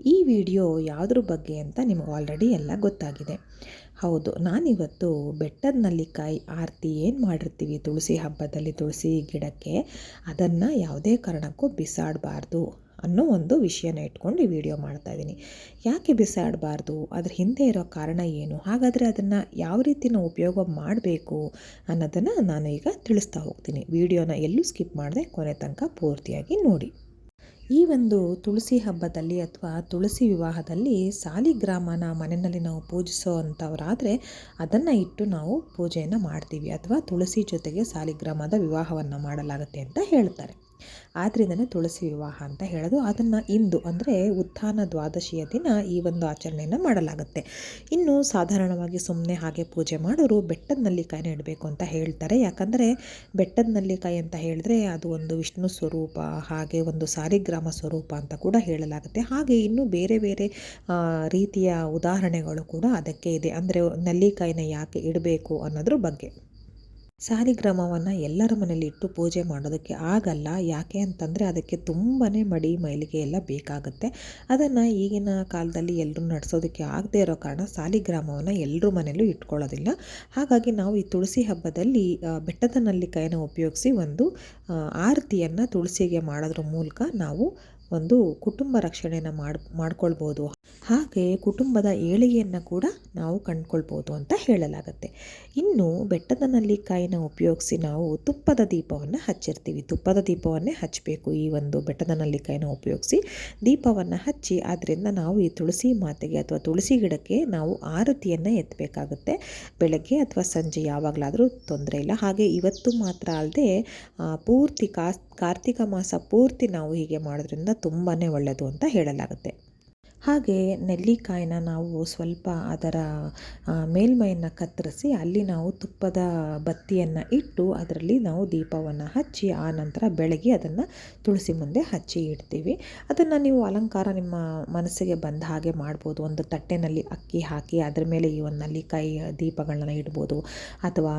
ಈ ವಿಡಿಯೋ ಯಾವುದ್ರ ಬಗ್ಗೆ ಅಂತ ನಿಮಗೆ ಆಲ್ರೆಡಿ ಎಲ್ಲ ಗೊತ್ತಾಗಿದೆ. ಹೌದು, ನಾನಿವತ್ತು ಬೆಟ್ಟದ ನಲ್ಲಿಕಾಯಿ ಆರತಿ ಏನು ಮಾಡಿರ್ತೀವಿ ತುಳಸಿ ಹಬ್ಬದಲ್ಲಿ ತುಳಸಿ ಗಿಡಕ್ಕೆ, ಅದನ್ನು ಯಾವುದೇ ಕಾರಣಕ್ಕೂ ಬಿಸಾಡಬಾರ್ದು ಅನ್ನೋ ಒಂದು ವಿಷಯನ ಇಟ್ಕೊಂಡು ಈ ವಿಡಿಯೋ ಮಾಡ್ತಾ ಇದ್ದೀನಿ ಯಾಕೆ ಬಿಸಾಡಬಾರ್ದು? ಅದ್ರ ಹಿಂದೆ ಇರೋ ಕಾರಣ ಏನು? ಹಾಗಾದರೆ ಅದನ್ನು ಯಾವ ರೀತಿನ ಉಪಯೋಗ ಮಾಡಬೇಕು ಅನ್ನೋದನ್ನು ನಾನು ಈಗ ತಿಳಿಸ್ತಾ ಹೋಗ್ತೀನಿ. ವಿಡಿಯೋನ ಎಲ್ಲೂ ಸ್ಕಿಪ್ ಮಾಡದೆ ಕೊನೆ ತನಕ ಪೂರ್ತಿಯಾಗಿ ನೋಡಿ. ಈ ಒಂದು ತುಳಸಿ ಹಬ್ಬದಲ್ಲಿ ಅಥವಾ ತುಳಸಿ ವಿವಾಹದಲ್ಲಿ ಸಾಲಿಗ್ರಾಮನ ಮನೆಯಲ್ಲಿ ನಾವು ಪೂಜಿಸೋ ಅಂಥವರಾದರೆ ಅದನ್ನು ಇಟ್ಟು ನಾವು ಪೂಜೆಯನ್ನು ಮಾಡ್ತೀವಿ ಅಥವಾ ತುಳಸಿ ಜೊತೆಗೆ ಸಾಲಿಗ್ರಾಮದ ವಿವಾಹವನ್ನು ಮಾಡಲಾಗುತ್ತೆ ಅಂತ ಹೇಳ್ತಾರೆ. ಆದ್ದರಿಂದನೇ ತುಳಸಿ ವಿವಾಹ ಅಂತ ಹೇಳೋದು. ಅದನ್ನು ಇಂದು ಅಂದರೆ ಉತ್ಥಾನ ದ್ವಾದಶಿಯ ದಿನ ಈ ಒಂದು ಆಚರಣೆಯನ್ನು ಮಾಡಲಾಗುತ್ತೆ. ಇನ್ನು ಸಾಧಾರಣವಾಗಿ ಸುಮ್ಮನೆ ಹಾಗೆ ಪೂಜೆ ಮಾಡೋರು ಬೆಟ್ಟದ ನಲ್ಲಿಕಾಯಿನ ಇಡಬೇಕು ಅಂತ ಹೇಳ್ತಾರೆ. ಯಾಕಂದರೆ ಬೆಟ್ಟದ ನಲ್ಲಿಕಾಯಿ ಅಂತ ಹೇಳಿದ್ರೆ ಅದು ಒಂದು ವಿಷ್ಣು ಸ್ವರೂಪ, ಹಾಗೆ ಒಂದು ಸಾರಿಗ್ರಾಮ ಸ್ವರೂಪ ಅಂತ ಕೂಡ ಹೇಳಲಾಗುತ್ತೆ. ಹಾಗೆ ಇನ್ನೂ ಬೇರೆ ಬೇರೆ ರೀತಿಯ ಉದಾಹರಣೆಗಳು ಕೂಡ ಅದಕ್ಕೆ ಇದೆ. ಅಂದರೆ ನಲ್ಲಿಕಾಯಿನ ಯಾಕೆ ಇಡಬೇಕು ಅನ್ನೋದ್ರ ಬಗ್ಗೆ. ಸಾಲಿಗ್ರಾಮವನ್ನು ಎಲ್ಲರ ಮನೇಲಿ ಇಟ್ಟು ಪೂಜೆ ಮಾಡೋದಕ್ಕೆ ಆಗಲ್ಲ. ಯಾಕೆ ಅಂತಂದರೆ ಅದಕ್ಕೆ ತುಂಬಾ ಮಡಿ, ಮೈಲಿಗೆ ಎಲ್ಲ ಬೇಕಾಗುತ್ತೆ. ಅದನ್ನು ಈಗಿನ ಕಾಲದಲ್ಲಿ ಎಲ್ಲರೂ ನಡೆಸೋದಕ್ಕೆ ಆಗದೇ ಇರೋ ಕಾರಣ ಸಾಲಿಗ್ರಾಮವನ್ನು ಎಲ್ಲರ ಮನೆಯಲ್ಲೂ ಇಟ್ಕೊಳ್ಳೋದಿಲ್ಲ. ಹಾಗಾಗಿ ನಾವು ಈ ತುಳಸಿ ಹಬ್ಬದಲ್ಲಿ ಬೆಟ್ಟದ ನಲ್ಲಿಕಾಯನ್ನು ಉಪಯೋಗಿಸಿ ಒಂದು ಆರತಿಯನ್ನು ತುಳಸಿಗೆ ಮಾಡೋದ್ರ ಮೂಲಕ ನಾವು ಒಂದು ಕುಟುಂಬ ರಕ್ಷಣೆಯನ್ನು ಮಾಡಿ, ಮಾಡ್ಕೊಳ್ಬೋದು. ಹಾಗೆ ಕುಟುಂಬದ ಏಳಿಗೆಯನ್ನು ಕೂಡ ನಾವು ಕಂಡುಕೊಳ್ಬೋದು ಅಂತ ಹೇಳಲಾಗುತ್ತೆ. ಇನ್ನು ಬೆಟ್ಟದ ನಲ್ಲಿಕಾಯಿನ ಉಪಯೋಗಿಸಿ ನಾವು ತುಪ್ಪದ ದೀಪವನ್ನು ಹಚ್ಚಿರ್ತೀವಿ. ತುಪ್ಪದ ದೀಪವನ್ನೇ ಹಚ್ಚಬೇಕು ಈ ಒಂದು ಬೆಟ್ಟದ ನಲ್ಲಿಕಾಯಿನ ಉಪಯೋಗಿಸಿ ದೀಪವನ್ನು ಹಚ್ಚಿ ಆದ್ದರಿಂದ ನಾವು ಈ ತುಳಸಿ ಮಾತೆಗೆ ಅಥವಾ ತುಳಸಿ ಗಿಡಕ್ಕೆ ನಾವು ಆರತಿಯನ್ನು ಎತ್ತಬೇಕಾಗುತ್ತೆ ಬೆಳಗ್ಗೆ ಅಥವಾ ಸಂಜೆ ಯಾವಾಗಲಾದರೂ ತೊಂದರೆ ಇಲ್ಲ. ಹಾಗೆ ಇವತ್ತು ಮಾತ್ರ ಅಲ್ಲದೆ ಪೂರ್ತಿ ಕಾಸ್ ಕಾರ್ತಿಕ ಮಾಸ ಪೂರ್ತಿ ನಾವು ಹೀಗೆ ಮಾಡೋದ್ರಿಂದ ತುಂಬಾ ಒಳ್ಳೆಯದು ಅಂತ ಹೇಳಲಾಗುತ್ತೆ. ಹಾಗೆ ನೆಲ್ಲಿಕಾಯಿನ ನಾವು ಸ್ವಲ್ಪ ಅದರ ಮೇಲ್ಮೈಯನ್ನು ಕತ್ತರಿಸಿ ಅಲ್ಲಿ ನಾವು ತುಪ್ಪದ ಬತ್ತಿಯನ್ನು ಇಟ್ಟು ಅದರಲ್ಲಿ ನಾವು ದೀಪವನ್ನು ಹಚ್ಚಿ ಆ ನಂತರ ಬೆಳಗ್ಗೆ ಅದನ್ನು ತುಳಸಿ ಮುಂದೆ ಹಚ್ಚಿ ಇಡ್ತೀವಿ. ಅದನ್ನು ನೀವು ಅಲಂಕಾರ ನಿಮ್ಮ ಮನಸ್ಸಿಗೆ ಬಂದ ಹಾಗೆ ಮಾಡ್ಬೋದು. ಒಂದು ತಟ್ಟೆನಲ್ಲಿ ಅಕ್ಕಿ ಹಾಕಿ ಅದರ ಮೇಲೆ ಈ ಒಂದು ನಲ್ಲಿಕಾಯಿ ದೀಪಗಳನ್ನ ಇಡ್ಬೋದು. ಅಥವಾ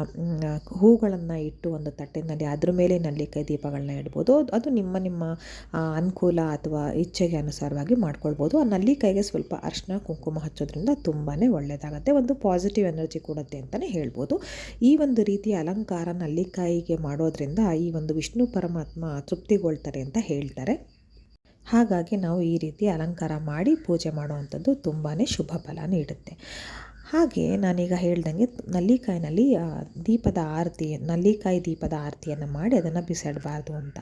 ಹೂಗಳನ್ನು ಇಟ್ಟು ಒಂದು ತಟ್ಟೆನಲ್ಲಿ ಅದ್ರ ಮೇಲೆ ನಲ್ಲಿಕಾಯಿ ದೀಪಗಳನ್ನ ಇಡ್ಬೋದು. ಅದು ನಿಮ್ಮ ನಿಮ್ಮ ಅನುಕೂಲ ಅಥವಾ ಇಚ್ಛೆಗೆ ಅನುಸಾರವಾಗಿ ಮಾಡ್ಕೊಳ್ಬೋದು. ಆ ನಲ್ಲಿ ಕೈಗೆ ಸ್ವಲ್ಪ ಅರ್ಶಿನ ಕುಂಕುಮ ಹಚ್ಚೋದ್ರಿಂದ ತುಂಬಾ ಒಳ್ಳೆಯದಾಗುತ್ತೆ ಒಂದು ಪಾಸಿಟಿವ್ ಎನರ್ಜಿ ಕೊಡುತ್ತೆ ಅಂತಲೇ ಹೇಳ್ಬೋದು. ಈ ಒಂದು ರೀತಿಯ ಅಲಂಕಾರ ನಲ್ಲಿಕಾಯಿಗೆ ಮಾಡೋದ್ರಿಂದ ಈ ಒಂದು ವಿಷ್ಣು ಪರಮಾತ್ಮ ತೃಪ್ತಿಗೊಳ್ತಾರೆ ಅಂತ ಹೇಳ್ತಾರೆ. ಹಾಗಾಗಿ ನಾವು ಈ ರೀತಿ ಅಲಂಕಾರ ಮಾಡಿ ಪೂಜೆ ಮಾಡುವಂಥದ್ದು ತುಂಬಾ ಶುಭ ಫಲ ನೀಡುತ್ತೆ. ಹಾಗೆ ನಾನೀಗ ಹೇಳ್ದಂಗೆ ನಲ್ಲಿಕಾಯಿನಲ್ಲಿ ದೀಪದ ಆರತಿ, ನಲ್ಲಿಕಾಯಿ ದೀಪದ ಆರತಿಯನ್ನು ಮಾಡಿ ಅದನ್ನು ಬಿಸಾಡಬಾರ್ದು ಅಂತ.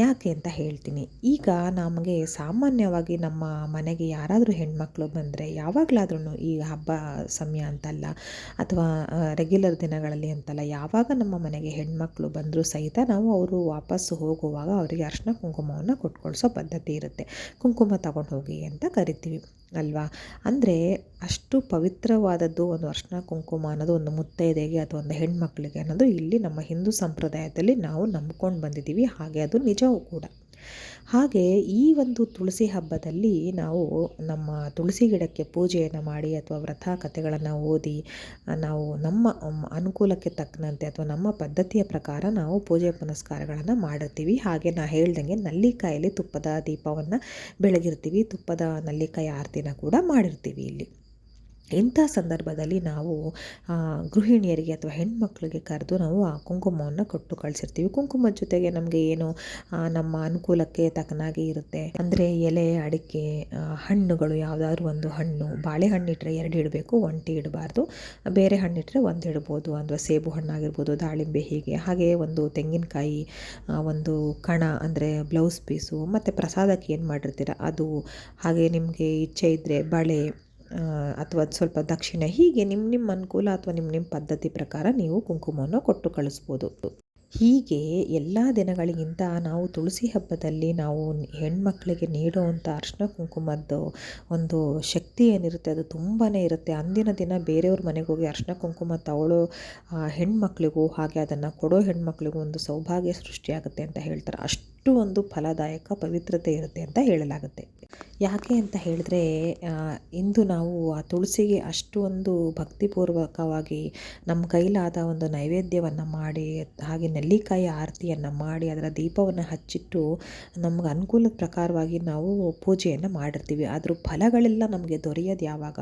ಯಾಕೆ ಅಂತ ಹೇಳ್ತೀನಿ. ಈಗ ನಮಗೆ ಸಾಮಾನ್ಯವಾಗಿ ನಮ್ಮ ಮನೆಗೆ ಯಾರಾದರೂ ಹೆಣ್ಮಕ್ಳು ಬಂದರೆ ಯಾವಾಗಲಾದ್ರೂ ಈ ಹಬ್ಬ ಸಮಯ ಅಂತಲ್ಲ, ಅಥವಾ ರೆಗ್ಯುಲರ್ ದಿನಗಳಲ್ಲಿ ಅಂತಲ್ಲ, ಯಾವಾಗ ನಮ್ಮ ಮನೆಗೆ ಹೆಣ್ಮಕ್ಳು ಬಂದರೂ ಸಹಿತ ನಾವು ಅವರು ವಾಪಸ್ಸು ಹೋಗುವಾಗ ಅವರಿಗೆ ಅರ್ಶಿನ ಕುಂಕುಮವನ್ನು ಕೊಟ್ಕೊಳ್ಸೋ ಪದ್ಧತಿ ಇರುತ್ತೆ. ಕುಂಕುಮ ತಗೊಂಡು ಹೋಗಿ ಅಂತ ಕರಿತೀವಿ. ಅಲ್ವಾ? ಅಂದರೆ ಅಷ್ಟು ಪವಿತ್ರವಾದದ್ದು ಒಂದು ಅರ್ಶಿನ ಕುಂಕುಮ ಅನ್ನೋದು ಒಂದು ಮುತ್ತೈದೆಗೆ ಅಥವಾ ಒಂದು ಹೆಣ್ಮಕ್ಳಿಗೆ ಅನ್ನೋದು ಇಲ್ಲಿ ನಮ್ಮ ಹಿಂದೂ ಸಂಪ್ರದಾಯದಲ್ಲಿ ನಾವು ನಂಬ್ಕೊಂಡು ಬಂದಿದ್ದೀವಿ. ಹಾಗೆ ಅದು ನಿಜವೂ ಕೂಡ. ಹಾಗೆ ಈ ಒಂದು ತುಳಸಿ ಹಬ್ಬದಲ್ಲಿ ನಾವು ನಮ್ಮ ತುಳಸಿ ಗಿಡಕ್ಕೆ ಪೂಜೆಯನ್ನು ಮಾಡಿ ಅಥವಾ ವ್ರತ ಕಥೆಗಳನ್ನು ಓದಿ ನಾವು ನಮ್ಮ ಅನುಕೂಲಕ್ಕೆ ತಕ್ಕಂತೆ ಅಥವಾ ನಮ್ಮ ಪದ್ಧತಿಯ ಪ್ರಕಾರ ನಾವು ಪೂಜೆ ಪುನಸ್ಕಾರಗಳನ್ನು ಮಾಡಿರ್ತೀವಿ ಹಾಗೆ ನಾ ಹೇಳ್ದಂಗೆ ನಲ್ಲಿಕಾಯಲ್ಲಿ ತುಪ್ಪದ ದೀಪವನ್ನು ಬೆಳಗಿರ್ತೀವಿ. ತುಪ್ಪದ ನಲ್ಲಿಕಾಯಿ ಆರತಿನ ಕೂಡ ಮಾಡಿರ್ತೀವಿ ಇಲ್ಲಿ. ಇಂಥ ಸಂದರ್ಭದಲ್ಲಿ ನಾವು ಗೃಹಿಣಿಯರಿಗೆ ಅಥವಾ ಹೆಣ್ಮಕ್ಳಿಗೆ ಕರೆದು ನಾವು ಆ ಕುಂಕುಮವನ್ನು ಕೊಟ್ಟು ಕಳಿಸಿರ್ತೀವಿ. ಕುಂಕುಮದ ಜೊತೆಗೆ ನಮಗೆ ಏನು ನಮ್ಮ ಅನುಕೂಲಕ್ಕೆ ತಕ್ಕನಾಗಿ ಇರುತ್ತೆ. ಅಂದರೆ ಎಲೆ, ಅಡಿಕೆ ಹಣ್ಣುಗಳು, ಯಾವುದಾದ್ರು ಒಂದು ಹಣ್ಣು ಬಾಳೆಹಣ್ಣು ಇಟ್ಟರೆ ಎರಡು ಇಡಬೇಕು, ಒಂಟಿ ಇಡಬಾರ್ದು. ಬೇರೆ ಹಣ್ಣಿಟ್ಟರೆ ಒಂದು ಇಡ್ಬೋದು, ಅಂದರೆ ಸೇಬು ಹಣ್ಣಾಗಿರ್ಬೋದು, ದಾಳಿಂಬೆ ಹೀಗೆ. ಹಾಗೆ ಒಂದು ತೆಂಗಿನಕಾಯಿ ಒಂದು ಕಣ, ಅಂದರೆ ಬ್ಲೌಸ್ ಪೀಸು, ಮತ್ತು ಪ್ರಸಾದಕ್ಕೆ ಏನು ಮಾಡಿರ್ತೀರ, ಅದು. ಹಾಗೆ ನಿಮಗೆ ಇಚ್ಛೆ ಇದ್ದರೆ ಬಳೆ ಅಥವಾ ಸ್ವಲ್ಪ ದಕ್ಷಿಣ ಹೀಗೆ ನಿಮ್ಮ ನಿಮ್ಮ ಅನುಕೂಲ ಅಥವಾ ನಿಮ್ಮ ನಿಮ್ಮ ಪದ್ಧತಿ ಪ್ರಕಾರ ನೀವು ಕುಂಕುಮವನ್ನು ಕೊಟ್ಟು ಕಳಿಸ್ಬೋದು. ಹೀಗೆ ಎಲ್ಲ ದಿನಗಳಿಗಿಂತ ನಾವು ತುಳಸಿ ಹಬ್ಬದಲ್ಲಿ ನಾವು ಹೆಣ್ಮಕ್ಳಿಗೆ ನೀಡುವಂಥ ಅರ್ಶಿನ ಕುಂಕುಮದ್ದು ಒಂದು ಶಕ್ತಿ ಏನಿರುತ್ತೆ, ಅದು ತುಂಬಾ ಇರುತ್ತೆ. ಅಂದಿನ ದಿನ ಬೇರೆಯವ್ರ ಮನೆಗೆ ಹೋಗಿ ಅರ್ಶಿನ ಕುಂಕುಮ ತಗೊಳ್ಳೋ ಹೆಣ್ಮಕ್ಳಿಗೂ ಹಾಗೆ ಅದನ್ನು ಕೊಡೋ ಹೆಣ್ಮಕ್ಳಿಗೂ ಒಂದು ಸೌಭಾಗ್ಯ ಸೃಷ್ಟಿಯಾಗುತ್ತೆ ಅಂತ ಹೇಳ್ತಾರೆ. ಅಷ್ಟು ಒಂದು ಫಲದಾಯಕ ಪವಿತ್ರತೆ ಇರುತ್ತೆ ಅಂತ ಹೇಳಲಾಗುತ್ತೆ. ಯಾಕೆ ಅಂತ ಹೇಳಿದ್ರೆ ಇಂದು ನಾವು ಆ ತುಳಸಿಗೆ ಅಷ್ಟು ಒಂದು ಭಕ್ತಿಪೂರ್ವಕವಾಗಿ ನಮ್ಮ ಕೈಲಾದ ಒಂದು ನೈವೇದ್ಯವನ್ನು ಮಾಡಿ, ಹಾಗೆ ನೆಲ್ಲಿಕಾಯಿ ಆರತಿಯನ್ನು ಮಾಡಿ, ಅದರ ದೀಪವನ್ನು ಹಚ್ಚಿಟ್ಟು ನಮ್ಗೆ ಅನುಕೂಲದ ಪ್ರಕಾರವಾಗಿ ನಾವು ಪೂಜೆಯನ್ನು ಮಾಡಿರ್ತೀವಿ. ಅದ್ರ ಫಲಗಳೆಲ್ಲ ನಮಗೆ ದೊರೆಯೋದು ಯಾವಾಗ?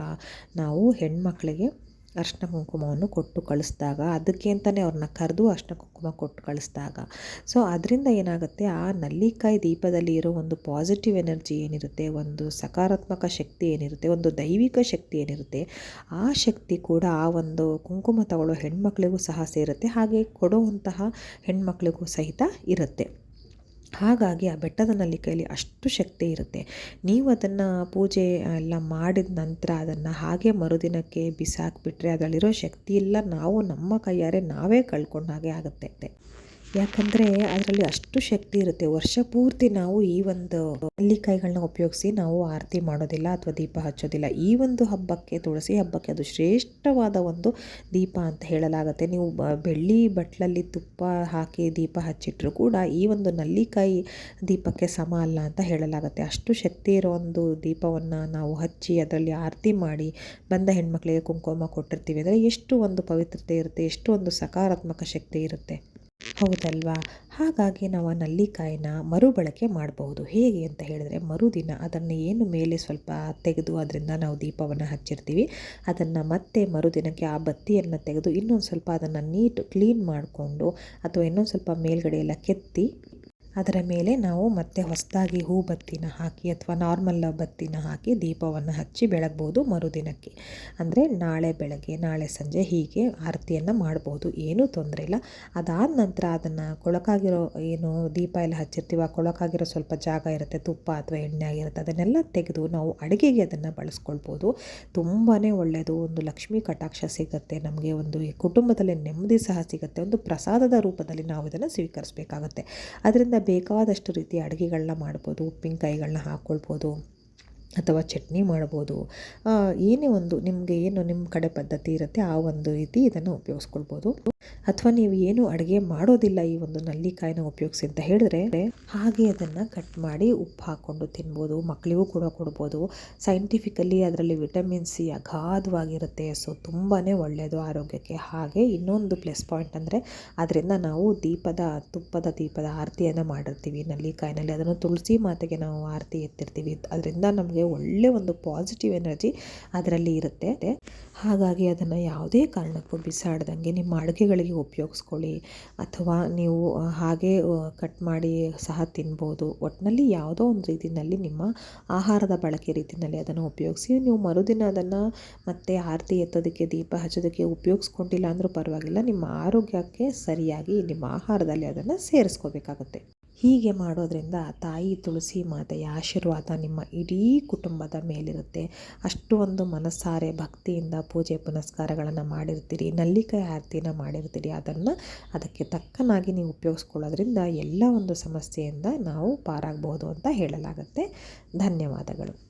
ನಾವು ಹೆಣ್ಮಕ್ಳಿಗೆ ಅರ್ಶಿನ ಕುಂಕುಮವನ್ನು ಕೊಟ್ಟು ಕಳಿಸಿದಾಗ, ಅದಕ್ಕೆ ಅಂತಲೇ ಅವ್ರನ್ನ ಕರೆದು ಅರ್ಶಿನ ಕುಂಕುಮ ಕೊಟ್ಟು ಕಳಿಸಿದಾಗ. ಸೊ ಅದರಿಂದ ಏನಾಗುತ್ತೆ, ಆ ನಲ್ಲಿಕಾಯಿ ದೀಪದಲ್ಲಿ ಇರೋ ಒಂದು ಪಾಸಿಟಿವ್ ಎನರ್ಜಿ ಏನಿರುತ್ತೆ, ಒಂದು ಸಕಾರಾತ್ಮಕ ಶಕ್ತಿ ಏನಿರುತ್ತೆ, ಒಂದು ದೈವಿಕ ಶಕ್ತಿ ಏನಿರುತ್ತೆ, ಆ ಶಕ್ತಿ ಕೂಡ ಆ ಒಂದು ಕುಂಕುಮ ತಗೊಳ್ಳೋ ಹೆಣ್ಮಕ್ಳಿಗೂ ಸಹ ಸೇರುತ್ತೆ. ಹಾಗೆ ಕೊಡುವಂತಹ ಹೆಣ್ಮಕ್ಳಿಗೂ ಸಹಿತ ಇರುತ್ತೆ. ಹಾಗಾಗಿ ಆ ಬೆಟ್ಟದ ನಲ್ಲಿಕಾಯಲ್ಲಿ ಅಷ್ಟು ಶಕ್ತಿ ಇರುತ್ತೆ. ನೀವು ಅದನ್ನು ಪೂಜೆ ಎಲ್ಲ ಮಾಡಿದ ನಂತರ ಅದನ್ನು ಹಾಗೆ ಮರುದಿನಕ್ಕೆ ಬಿಸಾಕಿಬಿಟ್ರೆ ಅದರಲ್ಲಿರೋ ಶಕ್ತಿ ಎಲ್ಲ ನಾವು ನಮ್ಮ ಕೈಯಾರೆ ನಾವೇ ಕಳ್ಕೊಂಡ ಹಾಗೆ ಆಗುತ್ತೆ ಯಾಕಂದರೆ ಅದರಲ್ಲಿ ಅಷ್ಟು ಶಕ್ತಿ ಇರುತ್ತೆ. ವರ್ಷ ಪೂರ್ತಿ ನಾವು ಈ ಒಂದು ನೆಲ್ಲಿಕಾಯಿಗಳನ್ನ ಉಪಯೋಗಿಸಿ ನಾವು ಆರತಿ ಮಾಡೋದಿಲ್ಲ ಅಥವಾ ದೀಪ ಹಚ್ಚೋದಿಲ್ಲ. ಈ ಒಂದು ಹಬ್ಬಕ್ಕೆ, ತುಳಸಿ ಹಬ್ಬಕ್ಕೆ ಅದು ಶ್ರೇಷ್ಠವಾದ ಒಂದು ದೀಪ ಅಂತ ಹೇಳಲಾಗುತ್ತೆ. ನೀವು ಬೆಳ್ಳಿ ಬಟ್ಲಲ್ಲಿ ತುಪ್ಪ ಹಾಕಿ ದೀಪ ಹಚ್ಚಿಟ್ರೂ ಕೂಡ ಈ ಒಂದು ನಲ್ಲಿಕಾಯಿ ದೀಪಕ್ಕೆ ಸಮ ಅಲ್ಲ ಅಂತ ಹೇಳಲಾಗುತ್ತೆ. ಅಷ್ಟು ಶಕ್ತಿ ಇರೋ ಒಂದು ದೀಪವನ್ನು ನಾವು ಹಚ್ಚಿ ಅದರಲ್ಲಿ ಆರತಿ ಮಾಡಿ ಬಂದ ಹೆಣ್ಮಕ್ಳಿಗೆ ಕುಂಕುಮ ಕೊಟ್ಟಿರ್ತೀವಿ. ಅಂದರೆ ಎಷ್ಟು ಒಂದು ಪವಿತ್ರತೆ ಇರುತ್ತೆ, ಎಷ್ಟು ಒಂದು ಸಕಾರಾತ್ಮಕ ಶಕ್ತಿ ಇರುತ್ತೆ. ಹೌದಲ್ವಾ? ಹಾಗಾಗಿ ನಾವು ಆ ನಲ್ಲಿಕಾಯಿನ ಮರುಬಳಕೆ ಮಾಡಬಹುದು. ಹೇಗೆ ಅಂತ ಹೇಳಿದ್ರೆ, ಮರುದಿನ ಅದನ್ನು ಏನು ಮೇಲೆ ಸ್ವಲ್ಪ ತೆಗೆದು ಅದರಿಂದ ನಾವು ದೀಪವನ್ನು ಹಚ್ಚಿರ್ತೀವಿ. ಅದನ್ನು ಮತ್ತೆ ಮರುದಿನಕ್ಕೆ ಆ ಬತ್ತಿಯನ್ನು ತೆಗೆದು ಇನ್ನೊಂದು ಸ್ವಲ್ಪ ಅದನ್ನು ನೀಟ್ ಕ್ಲೀನ್ ಮಾಡಿಕೊಂಡು ಅಥವಾ ಇನ್ನೊಂದು ಸ್ವಲ್ಪ ಮೇಲ್ಗಡೆ ಎಲ್ಲ ಕೆತ್ತಿ ಅದರ ಮೇಲೆ ನಾವು ಮತ್ತೆ ಹೊಸದಾಗಿ ಹೂ ಬತ್ತಿನ ಹಾಕಿ ಅಥವಾ ನಾರ್ಮಲ್ ಬತ್ತಿನ ಹಾಕಿ ದೀಪವನ್ನು ಹಚ್ಚಿ ಬೆಳಗ್ಬೋದು ಮರುದಿನಕ್ಕೆ. ಅಂದರೆ ನಾಳೆ ಬೆಳಗ್ಗೆ, ನಾಳೆ ಸಂಜೆ ಹೀಗೆ ಆರತಿಯನ್ನು ಮಾಡ್ಬೋದು. ಏನೂ ತೊಂದರೆ ಇಲ್ಲ. ಅದಾದ ನಂತರ ಅದನ್ನು ಕೊಳಕಾಗಿರೋ ಏನು ದೀಪ ಎಲ್ಲ ಹಚ್ಚಿರ್ತೀವ, ಕೊಳಕಾಗಿರೋ ಸ್ವಲ್ಪ ಜಾಗ ಇರುತ್ತೆ, ತುಪ್ಪ ಅಥವಾ ಎಣ್ಣೆ ಆಗಿರುತ್ತೆ, ಅದನ್ನೆಲ್ಲ ತೆಗೆದು ನಾವು ಅಡುಗೆಗೆ ಅದನ್ನು ಬಳಸ್ಕೊಳ್ಬೋದು. ತುಂಬಾ ಒಳ್ಳೆಯದು ಒಂದು ಲಕ್ಷ್ಮೀ ಕಟಾಕ್ಷ ಸಿಗುತ್ತೆ. ನಮಗೆ ಒಂದು ಕುಟುಂಬದಲ್ಲಿ ನೆಮ್ಮದಿ ಸಹ ಸಿಗುತ್ತೆ. ಒಂದು ಪ್ರಸಾದದ ರೂಪದಲ್ಲಿ ನಾವು ಇದನ್ನು ಸ್ವೀಕರಿಸಬೇಕಾಗತ್ತೆ. ಅದರಿಂದ ಬೇಕಾದಷ್ಟು ರೀತಿಯ ಅಡುಗೆಗಳನ್ನ ಮಾಡ್ಬೋದು ಉಪ್ಪಿನಕಾಯಿಗಳನ್ನ ಹಾಕ್ಕೊಳ್ಬೋದು. ಅಥವಾ ಚಟ್ನಿ ಮಾಡ್ಬೋದು. ಏನೇ ಒಂದು ನಿಮಗೆ ಏನು ನಿಮ್ಮ ಕಡೆ ಪದ್ಧತಿ ಇರುತ್ತೆ ಆ ಒಂದು ರೀತಿ ಇದನ್ನು ಉಪಯೋಗಿಸ್ಕೊಳ್ಬೋದು. ಅಥವಾ ನೀವು ಏನು ಅಡುಗೆ ಮಾಡೋದಿಲ್ಲ ಈ ಒಂದು ನಲ್ಲಿಕಾಯಿನ ಉಪಯೋಗಿಸಿ ಅಂತ ಹೇಳಿದ್ರೆ, ಹಾಗೆ ಅದನ್ನು ಕಟ್ ಮಾಡಿ ಉಪ್ಪು ಹಾಕ್ಕೊಂಡು ತಿನ್ಬೋದು. ಮಕ್ಕಳಿಗೂ ಕೂಡ ಕೊಡ್ಬೋದು. ಸೈಂಟಿಫಿಕಲಿ ಅದರಲ್ಲಿ ವಿಟಮಿನ್ ಸಿ ಅಗಾಧವಾಗಿರುತ್ತೆ. ಸೊ ತುಂಬಾ ಒಳ್ಳೆಯದು ಆರೋಗ್ಯಕ್ಕೆ. ಹಾಗೆ ಇನ್ನೊಂದು ಪ್ಲಸ್ ಪಾಯಿಂಟ್ ಅಂದರೆ, ಅದರಿಂದ ನಾವು ದೀಪದ, ತುಪ್ಪದ ದೀಪದ ಆರತಿಯನ್ನು ಮಾಡಿರ್ತೀವಿ. ನಲ್ಲಿಕಾಯಿನಲ್ಲಿ ಅದನ್ನು ತುಳಸಿ ಮಾತೆಗೆ ನಾವು ಆರತಿ ಎತ್ತಿರ್ತೀವಿ. ಅದರಿಂದ ನಮಗೆ ಒಳ್ಳೆ ಒಂದು ಪಾಸಿಟಿವ್ ಎನರ್ಜಿ ಅದರಲ್ಲಿ ಇರುತ್ತೆ. ಹಾಗಾಗಿ ಅದನ್ನು ಯಾವುದೇ ಕಾರಣಕ್ಕೂ ಬಿಸಾಡ್ದಂಗೆ ನಿಮ್ಮ ಅಡುಗೆಗಳಿಗೆ ಉಪಯೋಗಿಸ್ಕೊಳ್ಳಿ. ಅಥವಾ ನೀವು ಹಾಗೆ ಕಟ್ ಮಾಡಿ ಸಹ ತಿನ್ಬೋದು. ಒಟ್ಟಿನಲ್ಲಿ ಯಾವುದೋ ಒಂದು ರೀತಿಯಲ್ಲಿ ನಿಮ್ಮ ಆಹಾರದ ಬಳಕೆ ರೀತಿಯಲ್ಲಿ ಅದನ್ನು ಉಪಯೋಗಿಸಿ, ನೀವು ಮರುದಿನ ಅದನ್ನು ಮತ್ತೆ ಆರತಿ ಎತ್ತೋದಕ್ಕೆ, ದೀಪ ಹಚ್ಚೋದಕ್ಕೆ ಉಪಯೋಗಿಸ್ಕೊಂಡಿಲ್ಲ ಅಂದರೂ ಪರವಾಗಿಲ್ಲ. ನಿಮ್ಮ ಆರೋಗ್ಯಕ್ಕೆ ಸರಿಯಾಗಿ ನಿಮ್ಮ ಆಹಾರದಲ್ಲಿ ಅದನ್ನು ಸೇರಿಸ್ಕೋಬೇಕಾಗತ್ತೆ. ಹೀಗೆ ಮಾಡೋದರಿಂದ ತಾಯಿ ತುಳಸಿ ಮಾತೆಯ ಆಶೀರ್ವಾದ ನಿಮ್ಮ ಇಡೀ ಕುಟುಂಬದ ಮೇಲಿರುತ್ತೆ. ಅಷ್ಟು ಒಂದು ಮನಸ್ಸಾರೆ ಭಕ್ತಿಯಿಂದ ಪೂಜೆ ಪುನಸ್ಕಾರಗಳನ್ನು ಮಾಡಿರ್ತೀರಿ, ನಲ್ಲಿಕಾಯಿ ಆರತಿನ ಮಾಡಿರ್ತೀರಿ. ಅದನ್ನು ಅದಕ್ಕೆ ತಕ್ಕನಾಗಿ ನೀವು ಉಪಯೋಗಿಸ್ಕೊಳ್ಳೋದ್ರಿಂದ ಎಲ್ಲ ಒಂದು ಸಮಸ್ಯೆಯಿಂದ ನಾವು ಪಾರಾಗಬಹುದು ಅಂತ ಹೇಳಲಾಗುತ್ತೆ. ಧನ್ಯವಾದಗಳು.